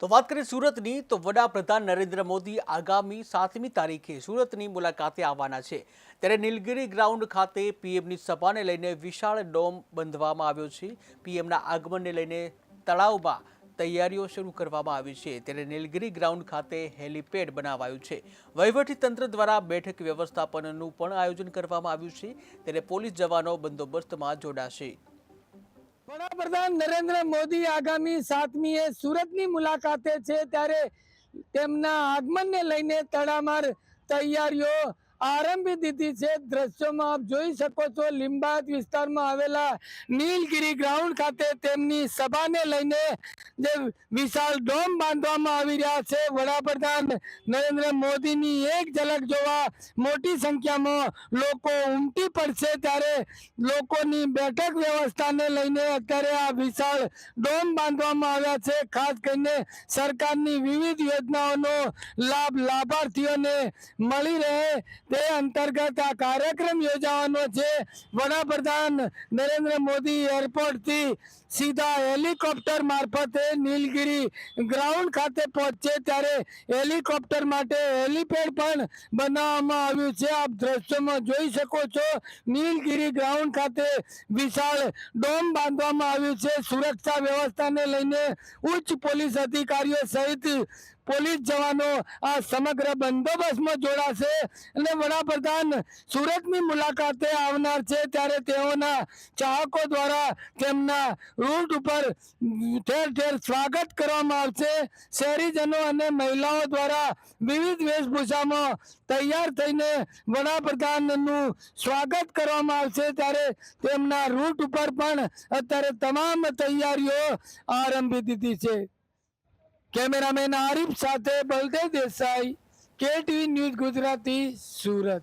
તો વાત કરીએ સુરતની, તો વડાપ્રધાન નરેન્દ્ર મોદી આગામી સાતમી તારીખે સુરતની મુલાકાતે આવવાના છે. ત્યારે નીલગિરી ગ્રાઉન્ડ ખાતે પીએમની સભાને લઈને વિશાળ ડોમ બંધવામાં આવ્યો છે. પીએમના આગમનને લઈને તળાવમાં તૈયારીઓ શરૂ કરવામાં આવી છે. ત્યારે નીલગિરી ગ્રાઉન્ડ ખાતે હેલીપેડ બનાવાયું છે. વહીવટી તંત્ર દ્વારા બેઠક વ્યવસ્થાપનનું પણ આયોજન કરવામાં આવ્યું છે. ત્યારે પોલીસ જવાનો બંદોબસ્તમાં જોડાશે. વડાપ્રધાન નરેન્દ્ર મોદી આગામી સાતમીએ સુરતની મુલાકાતે છે ત્યારે તેમના આગમનને લઈને તડામાર તૈયારીઓ આરંભી દીધી છે. દ્રશ્યોમાં આપ જોઈ શકો છો લિંબાયત વિસ્તારમાં આવેલા નીલગિરી ગ્રાઉન્ડ ખાતે તેમની સભાને લઈને જે વિશાળ ડોમ બાંધવામાં આવી રહ્યા છે. વડાપ્રધાન નરેન્દ્ર મોદીની એક ઝલક જોવા મોટી સંખ્યામાં લોકો ઉમટી પડશે ત્યારે લોકોની બેઠક વ્યવસ્થાને લઈને અત્યારે આ વિશાળ ડોમ બાંધવામાં આવ્યા છે. ખાસ કરીને સરકારની વિવિધ યોજનાઓનો લાભ લાભાર્થીઓને મળી રહે તે અંતર્ગત આ કાર્યક્રમ યોજાવાનો છે. વડાપ્રધાન નરેન્દ્ર મોદી એરપોર્ટથી સીધા હેલિકોપ્ટર મારફતે નીલગિરી ગ્રાઉન્ડ ખાતે પહોંચશે ત્યારે હેલિકોપ્ટર માટે હેલિપેડ પણ બનાવવામાં આવ્યું છે. આપ દ્રશ્યોમાં જોઈ શકો છો, નીલગીરી ગ્રાઉન્ડ ખાતે વિશાળ ડોમ બાંધવામાં આવ્યું છે. સુરક્ષા વ્યવસ્થાને લઈને ઉચ્ચ પોલીસ અધિકારીઓ સહિત પોલીસ જવાનો આ સમગ્ર બંદોબસ્તમાં જોડાશે અને વડાપ્રધાન સુરતની મુલાકાતે આવનાર છે. ત્યારે તેઓના ચાહકો દ્વારા તેમના રૂટ ઉપર ઠેર ઠેર સ્વાગત કરવામાં આવશે. શહેરીજનો અને મહિલાઓ દ્વારા વિવિધ વેશભૂષામાં તૈયાર થઈને વડાપ્રધાનનું સ્વાગત કરવામાં આવશે. ત્યારે તેમના રૂટ ઉપર પણ અત્યારે તમામ તૈયારીઓ આરંભી દીધી છે. કેમેરામેન આરીફ સાથે બલદેવ દેસાઈ કે ટીવી ન્યૂઝ ગુજરાતી, સુરત.